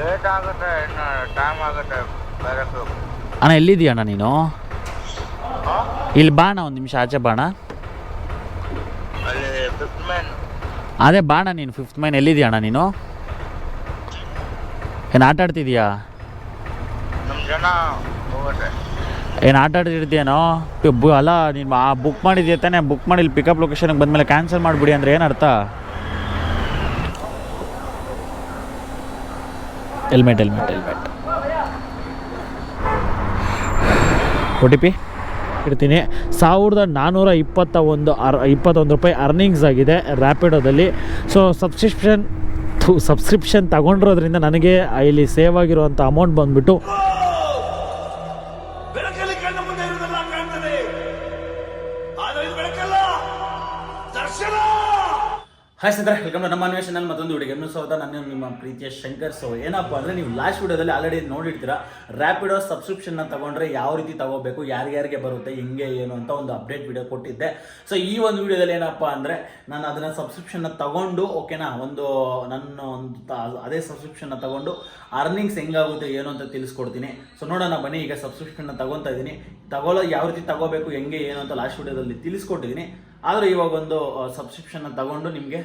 Late ಆಗುತ್ತೆ ಇನ್ನು time ಆಗುತ್ತೆ ಬರೋಕ್ಕೆ ಅಣ್ಣ ಎಲ್ಲಿದ್ದೀಯ ಅಣ್ಣ ನೀನು? ಇಲ್ಲಿ ಬಾಣ ಒಂದು ನಿಮಿಷ ಆಚೆ ಬಾಣ ಅಲ್ಲಿ ಫಿಫ್ತ್ ಮ್ಯಾನ್ ಅದೇ ಬಾಣ ನೀನು ಫಿಫ್ತ್ ಮೈನ್ ಎಲ್ಲಿದ್ದೀಯ ಅಣ್ಣ ನೀನು? ಏನು ಆಟ ಆಡ್ತಿದ್ಯಾ ನಮ್ಮ ಜನ ಹೋಗುತ್ತೆ. ಏನು ಆಟ ಆಡ್ತಿರ್ತೀಯನೋ? ಅಲ್ಲ ನೀನು ಆ ಬುಕ್ ಮಾಡಿದ್ಯಾ ತಾನೇ? ಬುಕ್ ಮಾಡಿ ಇಲ್ಲಿ ಪಿಕಪ್ ಲೊಕೇಶನ್ಗೆ ಬಂದಮೇಲೆ ಕ್ಯಾನ್ಸಲ್ ಮಾಡಿಬಿಡಿ ಅಂದರೆ ಏನು ಅರ್ಥ? Helmet helmet helmet O T P ಇಡ್ತೀನಿ. ಸಾವಿರದ ನಾನ್ನೂರ ಇಪ್ಪತ್ತ ಒಂದು ಅರ್ ಇಪ್ಪತ್ತೊಂದು ರೂಪಾಯಿ ಅರ್ನಿಂಗ್ಸ್ ಆಗಿದೆ ರ್ಯಾಪಿಡೋದಲ್ಲಿ ಸೊ ಸಬ್ಸ್ಕ್ರಿಪ್ಷನ್ ಸಬ್ಸ್ಕ್ರಿಪ್ಷನ್ ತಗೊಂಡಿರೋದ್ರಿಂದ ನನಗೆ ಇಲ್ಲಿ ಸೇವ್ ಆಗಿರುವಂಥ ಅಮೌಂಟ್ ಬಂದುಬಿಟ್ಟು ಬೆಳಕಲ್ಲಿ ಹಾಯ್ ಸ್ನೇಹಿತರೆ ವೆಲ್ಕಮ್ ಟು ನಮ್ಮ ಅನ್ವೇಷಣೆ ಮತ್ತೊಂದು ವಿಡಿಯೋ ಗಮನ ಸ್ವಾಗತ ನಾನು ನಿಮ್ಮ ಪ್ರೀತಿಯ ಶಂಕರ್. ಸೊ ಏನಪ್ಪ ಅಂದರೆ ನೀವು ಲಾಸ್ಟ್ ವಿಡಿಯೋದಲ್ಲಿ ಆಲ್ರೆಡಿ ನೋಡಿರ್ತೀರಾ ರ್ಯಾಪಿಡೋ ಸಬ್ಸ್ಕ್ರಿಪ್ಷನ್ನ ತಗೊಂಡ್ರೆ ಯಾವ ರೀತಿ ತಗೋಬೇಕು, ಯಾರ್ಯಾರಿಗೆ ಬರುತ್ತೆ, ಹಿಂಗೆ, ಏನು ಅಂತ ಒಂದು ಅಪ್ಡೇಟ್ ವಿಡಿಯೋ ಕೊಟ್ಟಿದ್ದೆ. ಸೊ ಈ ಒಂದು ವಿಡಿಯೋದಲ್ಲಿ ಏನಪ್ಪ ಅಂದರೆ ನಾನು ಅದನ್ನು ಸಬ್ಸ್ಕ್ರಿಪ್ಷನ್ನ ತಗೊಂಡು ಓಕೆನಾ ಒಂದು, ನನ್ನ ಒಂದು ಅದೇ ಸಬ್ಸ್ಕ್ರಿಪ್ಷನ್ನ ತಗೊಂಡು ಅರ್ನಿಂಗ್ಸ್ ಹೆಂಗಾಗುತ್ತೆ, ಏನು ಅಂತ ತಿಳಿಸ್ಕೊಡ್ತೀನಿ. ಸೊ ನೋಡೋಣ, ಬನ್ನಿ, ಈಗ ಸಬ್ಸ್ಕ್ರಿಪ್ಷನ್ನ ತಗೊತಾ ಇದ್ದೀನಿ. ತಗೊಳ್ಳೋ ಯಾವ ರೀತಿ ತಗೋಬೇಕು, ಹೆಂಗೆ, ಏನು ಅಂತ ಲಾಸ್ಟ್ ವಿಡಿಯೋದಲ್ಲಿ ತಿಳಿಸ್ಕೊಟ್ಟಿದ್ದೀನಿ. ಆದರೆ ಇವಾಗ ಒಂದು ಸಬ್ಸ್ಕ್ರಿಪ್ಷನ್ನ ತಗೊಂಡು ನಿಮಗೆ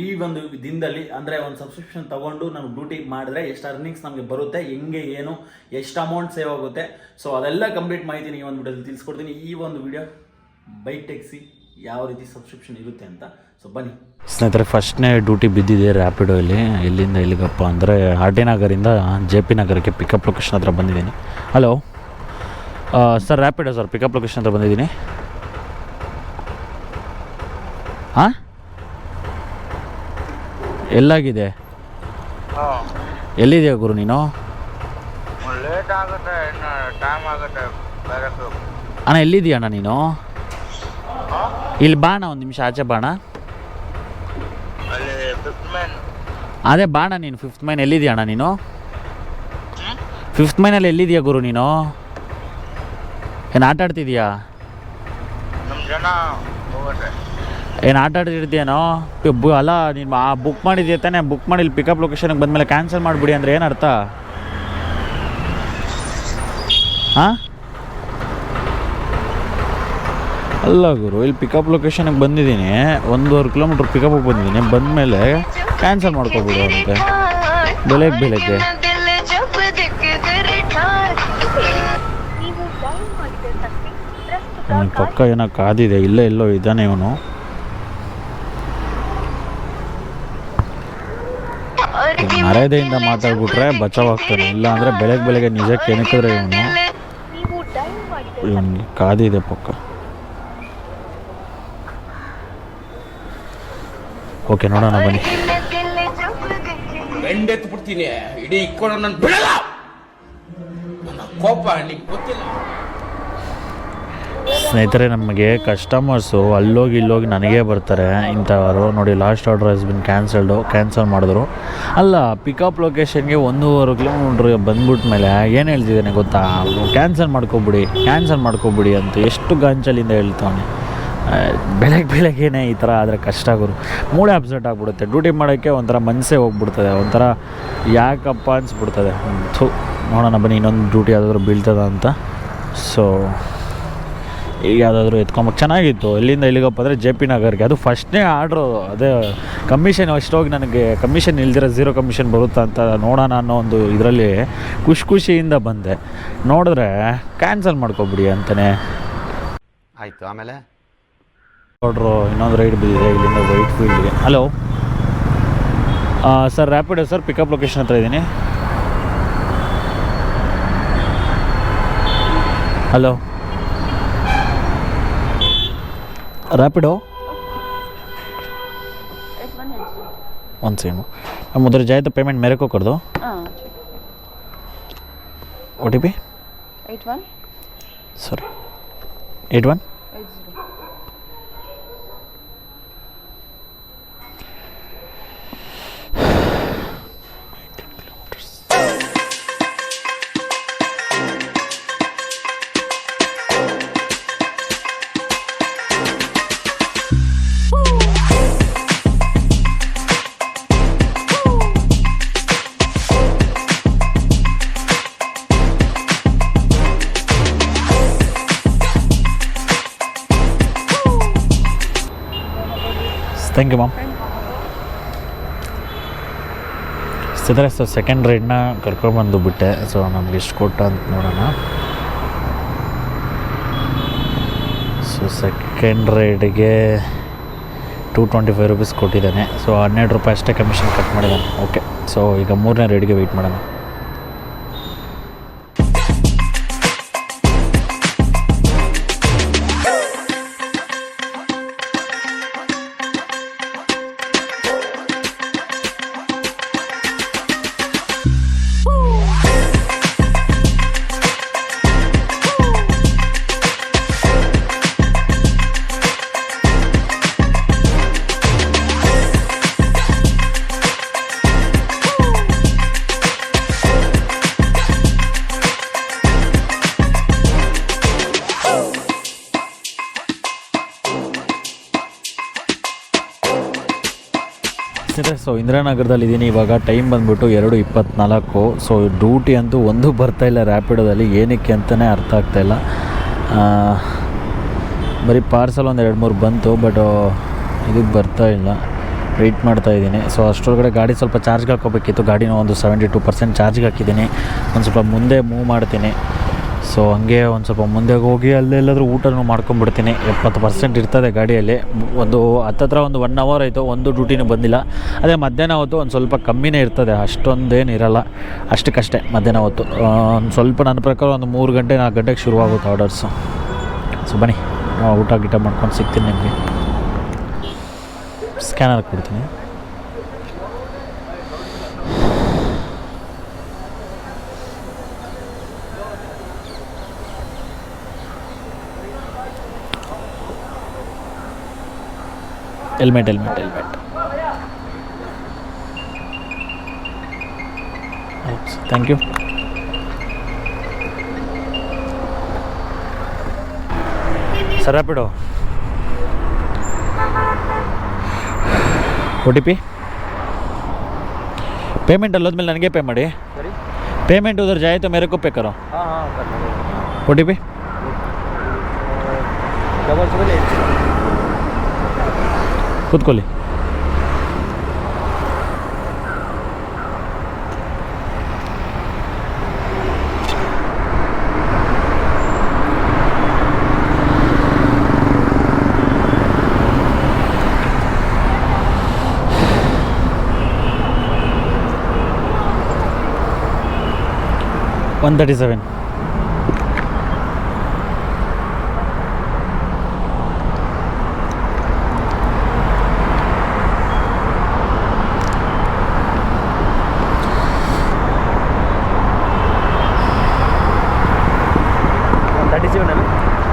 ಈ ಒಂದು ದಿನದಲ್ಲಿ, ಅಂದರೆ ಒಂದು ಸಬ್ಸ್ಕ್ರಿಪ್ಷನ್ ತಗೊಂಡು ನಾವು ಡ್ಯೂಟಿ ಮಾಡಿದ್ರೆ ಎಷ್ಟು ಅರ್ನಿಂಗ್ಸ್ ನಮಗೆ ಬರುತ್ತೆ, ಹೆಂಗೆ, ಏನು, ಎಷ್ಟು ಅಮೌಂಟ್ ಸೇವ್ ಆಗುತ್ತೆ. ಸೊ ಅದೆಲ್ಲ ಕಂಪ್ಲೀಟ್ ಮಾಹಿತಿ ಈ ಒಂದು ವಿಡಿಯೋದಲ್ಲಿ ತಿಳಿಸ್ಕೊಡ್ತೀನಿ. ಈ ಒಂದು ವಿಡಿಯೋ ಬೈಕ್ ಟ್ಯಾಕ್ಸಿ ಯಾವ ರೀತಿ ಸಬ್ಸ್ಕ್ರಿಪ್ಷನ್ ಇರುತ್ತೆ ಅಂತ. ಸೊ ಬನ್ನಿ. ಸ್ನೇಹಿತರೆ, ಫಸ್ಟ್ನೇ ಡ್ಯೂಟಿ ಬಿದ್ದಿದೆ ರ್ಯಾಪಿಡೋ ಇಲ್ಲಿ ಇಲ್ಲಿಂದ ಇಲ್ಲಿಗಪ್ಪ ಅಂದರೆ, ಆರ್ ಟಿ ನಗರಿಂದ ಜೆ ಪಿ ನಗರಕ್ಕೆ ಪಿಕಪ್ ಲೊಕೇಶನ್ ಹತ್ರ ಬಂದಿದ್ದೀನಿ. Hello sir Rapido sir pickup location ಹತ್ರ ಬಂದಿದ್ದೀನಿ. ಹಾಂ? ಎಲ್ಲಾಗಿದೆ? ಎಲ್ಲಿದೆಯಾ ಗುರು ನೀನು? ಲೇಟ್ ಆಗುತ್ತೆ ಇನ್ನು ಟೈಮ್ ಆಗುತ್ತೆ ಅಣ್ಣ ಎಲ್ಲಿದೆಯಾ ಅಣ್ಣ ನೀನು? ಇಲ್ಲಿ ಬಾಣ ಒಂದು ನಿಮಿಷ ಆಚೆ ಬಾಣ ಅಲ್ಲಿ ಫಿಫ್ತ್ ಮ್ಯಾನ್ ಅದೇ ಬಾಣ ನೀನು ಫಿಫ್ತ್ ಮೈನ್ ಎಲ್ಲಿದೀಯ ಅಣ್ಣ ನೀನು? ಫಿಫ್ತ್ ಮೈನಲ್ಲಿ ಎಲ್ಲಿದೆಯಾ ಗುರು ನೀನು? ಏನು ಆಟ ಆಡ್ತಿದ್ಯಾ? ನಮ್ಮ ಜನ ಹೋಗುತ್ತೆ. ಏನು ಆಟ ಬು- ಅಲ್ಲ, ನೀನು ಆ ಬುಕ್ ಮಾಡಿದ್ಯಾ ತಾನೇ? ಬುಕ್ ಮಾಡಿ ಇಲ್ಲಿ ಪಿಕಪ್ ಲೊಕೇಶನ್ಗೆ ಬಂದಮೇಲೆ ಕ್ಯಾನ್ಸಲ್ ಮಾಡಿಬಿಡಿ ಅಂದರೆ ಏನು ಅರ್ಥ? ಹಾಂ ಅಲ್ಲ ಗುರು, ಇಲ್ಲಿ ಪಿಕಪ್ ಲೊಕೇಶನ್ಗೆ ಬಂದಿದ್ದೀನಿ. ಒಂದೂವರೆ ಕಿಲೋಮೀಟ್ರ್ ಪಿಕಪ್ಗೆ ಬಂದಿದ್ದೀನಿ. ಬಂದಮೇಲೆ ಕ್ಯಾನ್ಸಲ್ ಮಾಡ್ಕೊಬಿಡು ಅಂತೆ. ಬೆಳಗ್ಗೆ ಬೆಳಗ್ಗೆ. ಪಕ್ಕ ಏನೋ ಕಾದಿದೆ. ಇಲ್ಲೇ ಎಲ್ಲೋ ಇದ್ದಾನೆ ಇವನು. ಮರ್ಯಾದೆಯಿಂದ ಮಾತಾಡ್ಬಿಟ್ರೆ ಬಚಾವಾಗ್ತಾನೆ ಇಲ್ಲ ಅಂದರೆ ಬೆಳಗ್ಗೆ ಬೆಳಗ್ಗೆ ನಿಜ ಕೆಣಕಿದ್ರೆ ಇವನು ಇವನಿಗೆ ಕಾದಿದೆ ಪಕ್ಕ. ಓಕೆ, ನೋಡೋಣ, ಬನ್ನಿ. ಬಿಡ್ತೀನಿ ಇಡೀ ನನ್ನ ಕೋಪ ನಿಮ್ಗೆ ಗೊತ್ತಿಲ್ಲ. ಸ್ನೇಹಿತರೆ, ನಮಗೆ ಕಸ್ಟಮರ್ಸು ಅಲ್ಲೋಗಿ ಇಲ್ಲೋಗಿ ನನಗೇ ಬರ್ತಾರೆ. ಇಂಥವರು ನೋಡಿ last order has been cancelled cancel ಮಾಡಿದ್ರು. ಅಲ್ಲ ಪಿಕಪ್ ಲೊಕೇಶನ್ಗೆ ಒಂದೂವರೆ ಕಿಲೋಮೀಟ್ರ್ ಬಂದ್ಬಿಟ್ಟ ಮೇಲೆ ಏನು ಹೇಳ್ತಿದ್ದಾನೆ ಗೊತ್ತಾ? ಕ್ಯಾನ್ಸಲ್ ಮಾಡ್ಕೊಬಿಡಿ ಕ್ಯಾನ್ಸಲ್ ಮಾಡ್ಕೊಬಿಡಿ ಅಂತ ಎಷ್ಟು ಗಾಂಚಲಿಂದ ಹೇಳ್ತಾನೆ. ಬೆಳಗ್ಗೆ ಬೆಳಗ್ಗೆನೇ ಈ ಥರ ಆದರೆ ಕಷ್ಟ ಗುರು. ಮೂಳೆ ಅಪ್ಸೆಟ್ ಆಗಿಬಿಡುತ್ತೆ. ಡ್ಯೂಟಿ ಮಾಡೋಕ್ಕೆ ಒಂಥರ ಮನಸ್ಸೇ ಹೋಗ್ಬಿಡ್ತದೆ. ಒಂಥರ ಯಾಕಪ್ಪ ಅನಿಸ್ಬಿಡ್ತದೆ. ಥೂ, ನೋಡೋಣ ಬನ್ನಿ, ಇನ್ನೊಂದು ಡ್ಯೂಟಿ ಯಾವುದಾದ್ರೂ ಬೀಳ್ತದ ಅಂತ. ಸೊ ಈಗ ಯಾವುದಾದ್ರೂ ಎತ್ಕೊಂಬಕ್ಕೆ ಚೆನ್ನಾಗಿತ್ತು. ಎಲ್ಲಿಂದ ಇಲ್ಲಿಗಪ್ಪ ಅಂದರೆ ಜೆ ಪಿ ನಗರ್ಗೆ. ಅದು ಫಸ್ಟ್ನೇ ಆರ್ಡ್ರು ಅದೇ. ಕಮಿಷನ್ ಅಷ್ಟೋಗಿ ನನಗೆ ಕಮಿಷನ್ ಇಲ್ದಿರೋ ಝೀರೋ ಕಮಿಷನ್ ಬರುತ್ತಾ ಅಂತ ನೋಡೋಣ ಅನ್ನೋ ಒಂದು ಇದರಲ್ಲಿ ಖುಷಿ ಖುಷಿಯಿಂದ ಬಂದೆ. ನೋಡಿದ್ರೆ ಕ್ಯಾನ್ಸಲ್ ಮಾಡ್ಕೊಬಿಡಿ ಅಂತಲೇ ಆಯಿತು ಆಮೇಲೆ? ಆರ್ಡ್ರು ಇನ್ನೊಂದು ರೈಡ್ ಬಿದ್ದಿದೆ ಇಲ್ಲಿಂದ ವೈಟ್ ಫೀಲ್ಡ್ಗೆ hello sir Rapido sir pickup location ಹತ್ರ ಇದ್ದೀನಿ. ಹಲೋ रैपिडो वन सेकेंड हम उधर जाए तो पेमेंट मेरे को कर दो O T P eight one sorry eight one thank you ma'am ಸಿದ್ರೆ sir second ರೈಡ್ನ ಕರ್ಕೊಂಡ್ಬಂದು ಬಿಟ್ಟೆ. ಸೊ ನಮ್ಗೆ ಎಷ್ಟು ಕೊಟ್ಟ ಅಂತ ನೋಡೋಣ. ಸೊ ಸೆಕೆಂಡ್ ರೈಡ್ಗೆ ಟೂ ಟ್ವೆಂಟಿ ಫೈವ್ ರುಪೀಸ್ ಕೊಟ್ಟಿದ್ದಾನೆ. ಸೊ ಹನ್ನೆರಡು ರೂಪಾಯಿ ಅಷ್ಟೇ ಕಮಿಷನ್ ಕಟ್ ಮಾಡಿದ್ದಾನೆ. ಓಕೆ ಸೊ ಈಗ ಮೂರನೇ ರೈಡ್ಗೆ ವೆಯ್ಟ್ ಮಾಡೋಣ. ಸೊ ಇಂದಿರಾನಗರದಲ್ಲಿ ಇದ್ದೀನಿ ಇವಾಗ ಟೈಮ್ ಬಂದ್ಬಿಟ್ಟು ಎರಡು ಇಪ್ಪತ್ನಾಲ್ಕು. ಸೊ ಡ್ಯೂಟಿ ಅಂತೂ ಒಂದು ಬರ್ತಾ ಇಲ್ಲ ರ್ಯಾಪಿಡೋದಲ್ಲಿ ಏನಕ್ಕೆ ಅಂತಲೇ ಅರ್ಥ ಆಗ್ತಾ ಇಲ್ಲ. ಬರೀ ಪಾರ್ಸಲ್ ಒಂದು ಎರಡು ಮೂರು ಬಂತು ಬಟ್ ಇದಕ್ಕೆ ಬರ್ತಾ ಇಲ್ಲ. ವೆಯ್ಟ್ ಮಾಡ್ತಾ ಇದ್ದೀನಿ. ಸೊ ಅಷ್ಟರೊಳಗಡೆ ಗಾಡಿ ಸ್ವಲ್ಪ ಚಾರ್ಜ್ಗೆ ಹಾಕೋಬೇಕಿತ್ತು ಗಾಡಿನ ಒಂದು ಸೆವೆಂಟಿ ಟು ಪರ್ಸೆಂಟ್ ಚಾರ್ಜ್ಗೆ ಹಾಕಿದ್ದೀನಿ. ಒಂದು ಸ್ವಲ್ಪ ಮುಂದೆ ಮೂವ್ ಮಾಡ್ತೀನಿ. ಸೊ ಹಂಗೆ ಒಂದು ಸ್ವಲ್ಪ ಮುಂದೆ ಹೋಗಿ ಅಲ್ಲೆಲ್ಲಾದ್ರೂ ಊಟನೂ ಮಾಡ್ಕೊಂಡ್ಬಿಡ್ತೀನಿ ಎಪ್ಪತ್ತು ಪರ್ಸೆಂಟ್ ಇರ್ತದೆ ಗಾಡಿಯಲ್ಲಿ. ಒಂದು ಹತ್ತತ್ರ ಒಂದು ಒನ್ ಅವರ್ ಆಯಿತು, ಒಂದು ಡ್ಯೂಟಿನೂ ಬಂದಿಲ್ಲ. ಅದೇ ಮಧ್ಯಾಹ್ನ ಹೊತ್ತು ಒಂದು ಸ್ವಲ್ಪ ಕಮ್ಮಿನೇ ಇರ್ತದೆ. ಅಷ್ಟೊಂದೇನು ಇರಲ್ಲ. ಅಷ್ಟಕ್ಕಷ್ಟೇ ಮಧ್ಯಾಹ್ನ ಹೊತ್ತು. ಒಂದು ಸ್ವಲ್ಪ ನನ್ನ ಪ್ರಕಾರ ಒಂದು ಮೂರು ಗಂಟೆ, ನಾಲ್ಕು ಗಂಟೆಗೆ ಶುರುವಾಗುತ್ತೆ ಆರ್ಡರ್ಸು ಸೊ ಬನ್ನಿ. ಊಟ ಗೀಟ ಮಾಡ್ಕೊಂಡು ಸಿಗ್ತೀನಿ ನಿಮಗೆ. ಸ್ಕ್ಯಾನರ್ ಕೊಡ್ತೀನಿ. Helmet helmet helmet thank you sir ಬಿಡು ಒ ಟಿ ಪಿ ಪೇಮೆಂಟ್ ಅಲ್ಲೋದ್ಮೇಲೆ ನನಗೆ ಪೇ ಮಾಡಿ. ಪೇಮೆಂಟ್ ಉದರ್ ಜಾಯಿತು ಮೇರೆಗೂ ಪೇ ಕರೋ. ಒ ಟಿ ಪಿ ಡಬಲ್ खुद को ले। One thirty seven.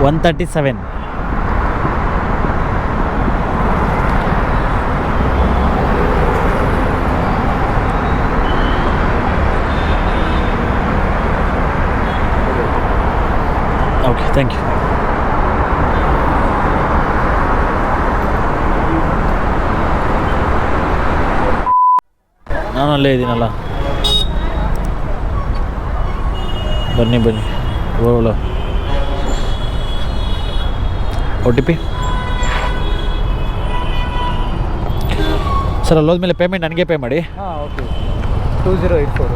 One thirty seven okay thank you ನಾನು ಅಲ್ಲೇ ಇದ್ದೀನಲ್ಲ. ಬನ್ನಿ ಬನ್ನಿ. ಹೋಗಲ್ಲ ಒ ಟಿ ಪಿ ಸರ್ ಅಲ್ಲೋದ್ಮೇಲೆ ಪೇಮೆಂಟ್ ನನಗೆ ಪೇ ಮಾಡಿ. ಹಾಂ okay two zero eight four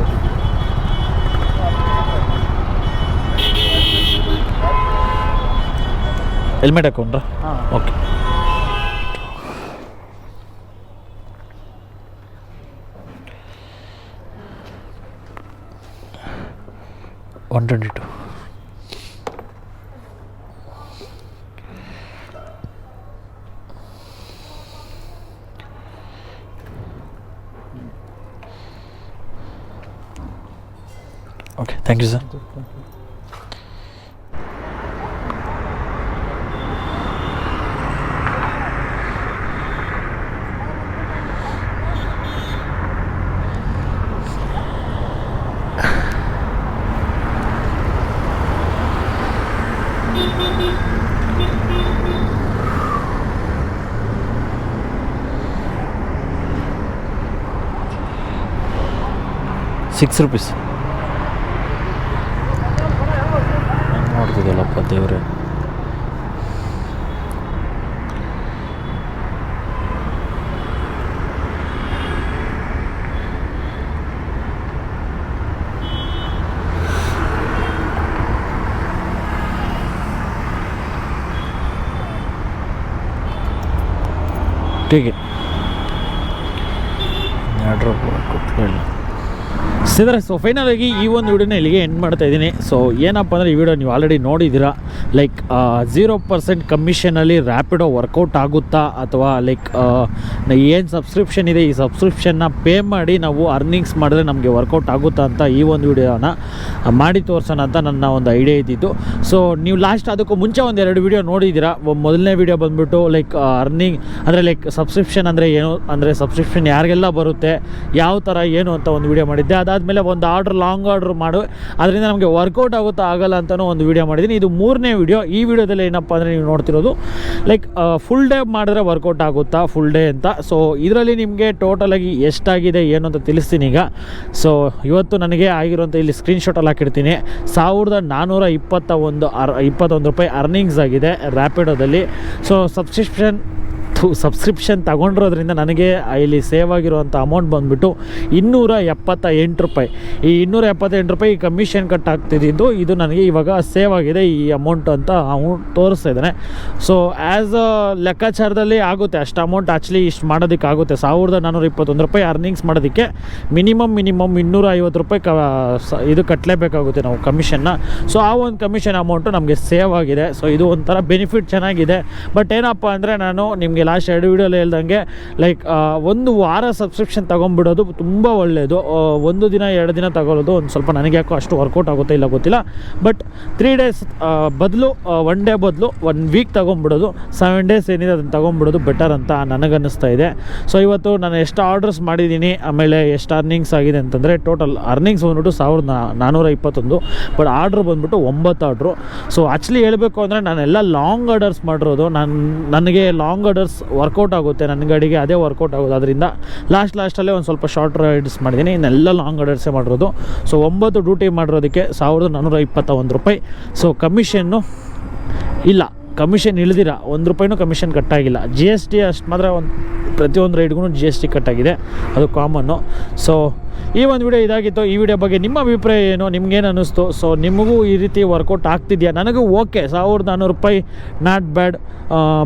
helmet ಹಾಕೊಂಡ್ರ? ಹಾಂ. Okay one twenty two Okay, thank you, sir. Six rupees. ಎರಡು ಕೂತ್ಕೊಳ್ಳಿ. ಸೊ ಫೈನಲ್ ಆಗಿ ಈ ಒಂದು ವಿಡಿಯೋನ ಇಲ್ಲಿಗೆ ಎಂಡ್ ಮಾಡ್ತಾ ಇದ್ದೀನಿ. ಸೊ ಏನಪ್ಪ ಅಂದರೆ ಈ ವಿಡಿಯೋ ನೀವು ಆಲ್ರೆಡಿ ನೋಡಿದ್ದೀರಾ. ಲೈಕ್ ಝೀರೋ ಪರ್ಸೆಂಟ್ ಕಮಿಷನಲ್ಲಿ ರ್ಯಾಪಿಡೋ ವರ್ಕೌಟ್ ಆಗುತ್ತಾ? ಅಥವಾ ಲೈಕ್ ಏನು ಸಬ್ಸ್ಕ್ರಿಪ್ಷನ್ ಇದೆ? ಈ ಸಬ್ಸ್ಕ್ರಿಪ್ಷನ್ನ ಪೇ ಮಾಡಿ ನಾವು ಅರ್ನಿಂಗ್ಸ್ ಮಾಡಿದ್ರೆ ನಮಗೆ ವರ್ಕೌಟ್ ಆಗುತ್ತಾ ಅಂತ ಈ ಒಂದು ವಿಡಿಯೋನ ಮಾಡಿ ತೋರಿಸೋಣ ಅಂತ ನನ್ನ ಒಂದು ಐಡಿಯಾ ಇದ್ದಿತ್ತು ಸೊ ನೀವು ಲಾಸ್ಟ್ ಅದಕ್ಕೂ ಮುಂಚೆ ಒಂದು ಎರಡು ವಿಡಿಯೋ ನೋಡಿದ್ದೀರಾ? ಮೊದಲನೇ ವಿಡಿಯೋ ಬಂದುಬಿಟ್ಟು ಲೈಕ್ ಅರ್ನಿಂಗ್ ಅಂದರೆ ಲೈಕ್ ಸಬ್ಸ್ಕ್ರಿಪ್ಷನ್ ಅಂದರೆ ಏನು? ಅಂದರೆ ಸಬ್ಸ್ಕ್ರಿಪ್ಷನ್ ಯಾರಿಗೆಲ್ಲ ಬರುತ್ತೆ? ಯಾವ ಥರ ಏನು ಅಂತ ಒಂದು ವಿಡಿಯೋ ಮಾಡಿದ್ದೆ. ಅದಾದಮೇಲೆ ಒಂದು ಆರ್ಡ್ರ್ ಲಾಂಗ್ ಆರ್ಡ್ರ್ ಮಾಡು. ಅದರಿಂದ ನಮಗೆ ವರ್ಕೌಟ್ ಆಗುತ್ತಾ ಆಗಲ್ಲ ಅಂತಲೂ ಒಂದು ವಿಡಿಯೋ ಮಾಡಿದ್ದೀನಿ. ಇದು ಮೂರನೇ ವಿಡಿಯೋ ಈ ವಿಡಿಯೋದಲ್ಲಿ ಏನಪ್ಪ ಅಂದರೆ ನೀವು ನೋಡ್ತಿರೋದು ಲೈಕ್ ಫುಲ್ ಡೇ ಮಾಡಿದ್ರೆ ವರ್ಕೌಟ್ ಆಗುತ್ತಾ ಫುಲ್ ಡೇ ಅಂತ. ಸೊ ಇದರಲ್ಲಿ ನಿಮಗೆ ಟೋಟಲಾಗಿ ಎಷ್ಟಾಗಿದೆ, ಏನು ಅಂತ ತಿಳಿಸ್ತೀನಿ ಈಗ. ಸೊ ಇವತ್ತು ನನಗೆ ಆಗಿರುವಂಥ ಇಲ್ಲಿ ಸ್ಕ್ರೀನ್ಶಾಟಲ್ಲಿ ಹಾಕಿರ್ತೀನಿ. ಸಾವಿರದ ನಾನ್ನೂರ ಇಪ್ಪತ್ತ ಒಂದು ಅರ್, ಇಪ್ಪತ್ತೊಂದು ರೂಪಾಯಿ ಅರ್ನಿಂಗ್ಸ್ ಆಗಿದೆ ರ್ಯಾಪಿಡೋದಲ್ಲಿ ಸೊ ಸಬ್ಸ್ಕ್ರಿಪ್ಷನ್ ಸಬ್ಸ್ಕ್ರಿಪ್ಷನ್ ತಗೊಂಡಿರೋದ್ರಿಂದ ನನಗೆ ಇಲ್ಲಿ ಸೇವ್ ಆಗಿರುವಂಥ ಅಮೌಂಟ್ ಬಂದುಬಿಟ್ಟು ಇನ್ನೂರ ಎಪ್ಪತ್ತ ಎಂಟು ರೂಪಾಯಿ. ಈ ಇನ್ನೂರ ಎಪ್ಪತ್ತೆಂಟು ರೂಪಾಯಿ ಕಮಿಷನ್ ಕಟ್ ಆಗ್ತಿದ್ದು, ಇದು ನನಗೆ ಇವಾಗ ಸೇವ್ ಆಗಿದೆ ಈ ಅಮೌಂಟ್ ಅಂತ ಅಮೌಂಟ್ ತೋರಿಸ್ತಾ ಇದ್ದಾನೆ. ಸೊ ಆ್ಯಸ್ ಅ ಲೆಕ್ಕಾಚಾರದಲ್ಲಿ ಆಗುತ್ತೆ, ಅಷ್ಟು ಅಮೌಂಟ್ ಆ್ಯಕ್ಚುಲಿ ಇಷ್ಟು ಮಾಡೋದಕ್ಕೆ ಆಗುತ್ತೆ ಸಾವಿರದ ನಾನ್ನೂರ ಇಪ್ಪತ್ತೊಂದು ರೂಪಾಯಿ ಅರ್ನಿಂಗ್ಸ್ ಮಾಡೋದಕ್ಕೆ ಮಿನಿಮಮ್ ಮಿನಿಮಮ್ ಇನ್ನೂರ ಐವತ್ತು ರೂಪಾಯಿ ಕ ಇದು ಕಟ್ಟಲೇಬೇಕಾಗುತ್ತೆ ನಾವು ಕಮಿಷನ್ನ ಸೊ ಆ ಒಂದು ಕಮಿಷನ್ ಅಮೌಂಟು ನಮಗೆ ಸೇವ್ ಆಗಿದೆ. ಸೊ ಇದು ಒಂಥರ ಬೆನಿಫಿಟ್ ಚೆನ್ನಾಗಿದೆ. ಬಟ್ ಏನಪ್ಪ ಅಂದರೆ ನಾನು ನಿಮಗೆ ಲಾಸ್ಟ್ ಎರಡು ವೀಡಿಯೋಲಿ ಹೇಳ್ದಂಗೆ ಲೈಕ್ ಒಂದು ವಾರ ಸಬ್ಸ್ಕ್ರಿಪ್ಷನ್ ತೊಗೊಂಬಿಡೋದು ತುಂಬ ಒಳ್ಳೆಯದು ಒಂದು ದಿನ, ಎರಡು ದಿನ ತಗೊಳ್ಳೋದು ಒಂದು ಸ್ವಲ್ಪ ನನಗೆ ಯಾಕೋ ಅಷ್ಟು ವರ್ಕೌಟ್ ಆಗುತ್ತೆ ಇಲ್ಲ ಗೊತ್ತಿಲ್ಲ. ಬಟ್ ತ್ರೀ ಡೇಸ್ ಬದಲು ಒನ್ ಡೇ ಬದಲು ಒನ್ ವೀಕ್ ತೊಗೊಂಬಿಡೋದು ಸೆವೆನ್ ಡೇಸ್ ಏನಿದೆ ಅದನ್ನು ತೊಗೊಂಬಿಡೋದು ಬೆಟರ್ ಅಂತ ನನಗನ್ನಿಸ್ತಾ ಇದೆ. ಸೊ ಇವತ್ತು ನಾನು ಎಷ್ಟು ಆರ್ಡರ್ಸ್ ಮಾಡಿದ್ದೀನಿ, ಆಮೇಲೆ ಎಷ್ಟು ಅರ್ನಿಂಗ್ಸ್ ಆಗಿದೆ ಅಂತಂದರೆ ಟೋಟಲ್ ಅರ್ನಿಂಗ್ಸ್ ಬಂದ್ಬಿಟ್ಟು ಸಾವಿರದ ನಾನ್ನೂರ ಇಪ್ಪತ್ತೊಂದು ಬಟ್ ಆರ್ಡ್ರ್ ಬಂದ್ಬಿಟ್ಟು ಒಂಬತ್ತು ಆರ್ಡ್ರು ಸೊ ಆ್ಯಕ್ಚುಲಿ ಹೇಳಬೇಕು ಅಂದರೆ ನಾನೆಲ್ಲ ಲಾಂಗ್ ಆರ್ಡರ್ಸ್ ಮಾಡಿರೋದು. ನಾನು, ನನಗೆ ಲಾಂಗ್ ಆರ್ಡರ್ಸ್ ವರ್ಕೌಟ್ ಆಗುತ್ತೆ. ನನ್ನ ಗಾಡಿಗೆ ಅದೇ ವರ್ಕೌಟ್ ಆಗೋದು. ಅದರಿಂದ ಲಾಸ್ಟ್ ಲಾಸ್ಟಲ್ಲೇ ಒಂದು ಸ್ವಲ್ಪ ಶಾರ್ಟ್ ರೈಡ್ಸ್ ಮಾಡಿದ್ದೀನಿ. ಇನ್ನೆಲ್ಲ ಲಾಂಗ್ ರೈಡ್ಸೇ ಮಾಡಿರೋದು. ಸೊ ಒಂಬತ್ತು ಡ್ಯೂಟಿ ಮಾಡಿರೋದಕ್ಕೆ ಸಾವಿರದ ನಾನ್ನೂರ ಇಪ್ಪತ್ತ ಒಂದು ರೂಪಾಯಿ ಸೊ ಕಮಿಷನ್ನು ಇಲ್ಲ. ಕಮಿಷನ್ ಇಳಿದಿರ ಒಂದು ರೂಪಾಯಿನೂ ಕಮಿಷನ್ ಕಟ್ಟಾಗಿಲ್ಲ ಜಿ ಎಸ್ ಟಿ ಅಷ್ಟು ಮಾತ್ರ ಒಂದು ಪ್ರತಿಯೊಂದು ರೈಡ್ಗೂ ಜಿ ಎಸ್ ಟಿ ಕಟ್ಟಾಗಿದೆ. ಅದು ಕಾಮನ್ನು. ಸೊ ಈ ಒಂದು ವಿಡಿಯೋ ಇದಾಗಿತ್ತು. ಈ ವಿಡಿಯೋ ಬಗ್ಗೆ ನಿಮ್ಮ ಅಭಿಪ್ರಾಯ ಏನು? ನಿಮ್ಗೇನು ಅನ್ನಿಸ್ತು? ಸೊ ನಿಮಗೂ ಈ ರೀತಿ ವರ್ಕೌಟ್ ಆಗ್ತಿದೆಯಾ? ನನಗೂ ಓಕೆ ಸಾವಿರದ ನಾನ್ನೂರು ರೂಪಾಯಿ ನಾಟ್ ಬ್ಯಾಡ್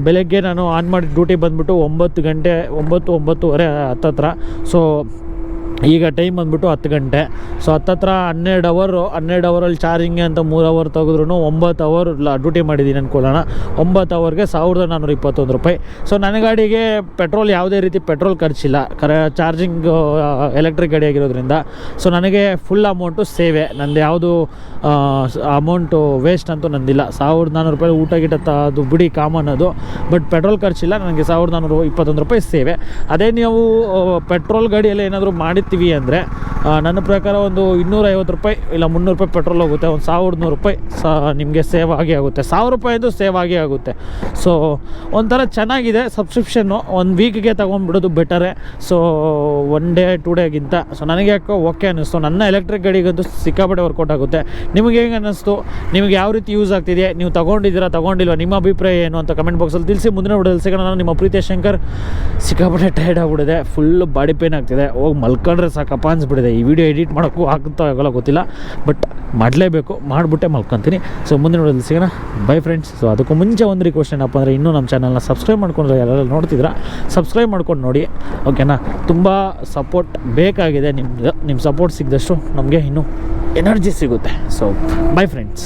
ಬೆಳಗ್ಗೆ ನಾನು ಆನ್ ಮಾಡಿ ಡ್ಯೂಟಿ ಬಂದುಬಿಟ್ಟು ಒಂಬತ್ತು ಗಂಟೆ, ಒಂಬತ್ತು, ಒಂಬತ್ತುವರೆ ಹತ್ತತ್ರ. ಸೊ ಈಗ ಟೈಮ್ ಬಂದ್ಬಿಟ್ಟು ಹತ್ತು ಗಂಟೆ. ಸೊ ಹತ್ತತ್ರ ಹನ್ನೆರಡು ಅವರು ಹನ್ನೆರಡು ಅವರಲ್ಲಿ ಚಾರ್ಜಿಂಗ್ ಅಂತ ಮೂರು ಅವರ್ ತೆಗೆದ್ರು ಒಂಬತ್ತು ಅವರ್ ಡ್ಯೂಟಿ ಮಾಡಿದ್ದೀನಿ ಅನ್ಕೊಳ್ಳೋಣ. ಒಂಬತ್ತು ಅವರ್ಗೆ ಸಾವಿರದ ನಾನ್ನೂರ ಇಪ್ಪತ್ತೊಂದು ರೂಪಾಯಿ. ಸೊ ನನ್ನ ಗಾಡಿಗೆ ಪೆಟ್ರೋಲ್ ಯಾವುದೇ ರೀತಿ ಪೆಟ್ರೋಲ್ ಖರ್ಚಿಲ್ಲ. ಕರೆ ಚಾರ್ಜಿಂಗ್ ಎಲೆಕ್ಟ್ರಿಕ್ ಗಾಡಿ ಆಗಿರೋದ್ರಿಂದ. ಸೊ ನನಗೆ ಫುಲ್ ಅಮೌಂಟು ಸೇವೆ. ನಂದು ಯಾವುದು ಅಮೌಂಟು ವೇಸ್ಟ್ ಅಂತೂ ನಂದಿಲ್ಲ. ಸಾವಿರದ ನಾನ್ನೂರು ರೂಪಾಯಿ ಊಟ ಗಿಟ ಅದು ಬಿಡಿ ಕಾಮನ್ ಅದು. ಬಟ್ ಪೆಟ್ರೋಲ್ ಖರ್ಚಿಲ್ಲ. ನನಗೆ ಸಾವಿರದ ನಾನ್ನೂರು ಇಪ್ಪತ್ತೊಂದು ರೂಪಾಯಿ ಸೇವೆ. ಅದೇ ನೀವು ಪೆಟ್ರೋಲ್ ಗಾಡಿಯಲ್ಲಿ ಏನಾದರೂ ಮಾಡಿರ್ತೀವಿ ಅಂದರೆ ನನ್ನ ಪ್ರಕಾರ ಒಂದು ಇನ್ನೂರೈವತ್ತು ರೂಪಾಯಿ ಇಲ್ಲ ಮುನ್ನೂರು ರೂಪಾಯಿ ಪೆಟ್ರೋಲ್ ಹೋಗುತ್ತೆ, ಒಂದು ಸಾವಿರದ ನೂರು ರೂಪಾಯಿ ಸ ನಿಮಗೆ ಸೇವ್ ಆಗಿ ಆಗುತ್ತೆ. ಸಾವಿರ ರೂಪಾಯಿ ಅಂತೂ ಸೇವ್ ಆಗೇ ಆಗುತ್ತೆ. ಸೊ ಒಂಥರ ಚೆನ್ನಾಗಿದೆ ಸಬ್ಸ್ಕ್ರಿಪ್ಷನ್ನು ಒಂದು ವೀಕ್ಗೆ ತೊಗೊಂಡ್ಬಿಡೋದು ಬೆಟರೇ ಸೊ ಒನ್ ಡೇ ಟೂ ಡೇಗಿಂತ ಸೊ ನನಗೆ ಯಾಕೋ ಓಕೆ ಅನ್ನಿಸ್ತು. ನನ್ನ ಎಲೆಕ್ಟ್ರಿಕ್ ಗಾಡಿಗಂತೂ ಸಿಕ್ಕಾಪಟ್ಟೆ ವರ್ಕೌಟ್ ಆಗುತ್ತೆ. ನಿಮಗೆ ಹೇಗೆ ಅನ್ನಿಸ್ತು? ನಿಮಗೆ ಯಾವ ರೀತಿ ಯೂಸ್ ಆಗ್ತಿದೆ ನೀವು ತೊಗೊಂಡಿದ್ದೀರಾ, ತೊಗೊಂಡಿಲ್ವ? ನಿಮ್ಮ ಅಭಿಪ್ರಾಯ ಏನು ಅಂತ ಕಮೆಂಟ್ ಬಾಕ್ಸಲ್ಲಿ ತಿಳಿಸಿ. ಮುಂದಿನ ವಿಡಿಯೋದಲ್ಲಿ ಸಿಗೋಣ. ನಾನು ನಿಮ್ಮ ಪ್ರೀತಿ ಶಂಕರ್. ಸಿಕ್ಕಾಪಟ್ಟೆ ಟೈರ್ಡ್ ಆಗಿಬಿಡಿದೆ ಫುಲ್ ಬಾಡಿ ಪೇನ್ ಆಗ್ತಿದೆ. ಹೋಗಿ ಮಲ್ಕೊಂಡ್ರೆ ಸಾಕಪ್ಪ ಅನ್ಸ್ಬಿಟ್ಟಿದೆ. ಈ ವಿಡಿಯೋ ಎಡಿಟ್ ಮಾಡೋಕ್ಕೂ ಆಗುತ್ತೋ ಆಗೋಲ್ಲ ಗೊತ್ತಿಲ್ಲ ಬಟ್ ಮಾಡಲೇಬೇಕು, ಮಾಡಿಬಿಟ್ಟೆ ಮಲ್ಕೊತೀನಿ. ಸೊ ಮುಂದೆ ನೋಡೋದು ಸಿಗೋಣ. ಬೈ ಫ್ರೆಂಡ್ಸ್ ಸೊ ಅದಕ್ಕೂ ಮುಂಚೆ ಒಂದು ರಿಕ್ವೆಸ್ಟ್ ಏನಪ್ಪ ಅಂದರೆ, ಇನ್ನೂ ನಮ್ಮ ಚಾನಲ್ನ ಸಬ್ಸ್ಕ್ರೈಬ್ ಮಾಡ್ಕೊಂಡ್ರೆ ಯಾರೆಲ್ಲ ನೋಡ್ತಿದ್ರ ಸಬ್ಸ್ಕ್ರೈಬ್ ಮಾಡ್ಕೊಂಡು ನೋಡಿ. ಓಕೆನಾ ತುಂಬ ಸಪೋರ್ಟ್ ಬೇಕಾಗಿದೆ ನಿಮ್ಮದು ನಿಮ್ಮ ಸಪೋರ್ಟ್ ಸಿಕ್ಕಿದಷ್ಟು ನಮಗೆ ಇನ್ನೂ ಎನರ್ಜಿ ಸಿಗುತ್ತೆ. So by friends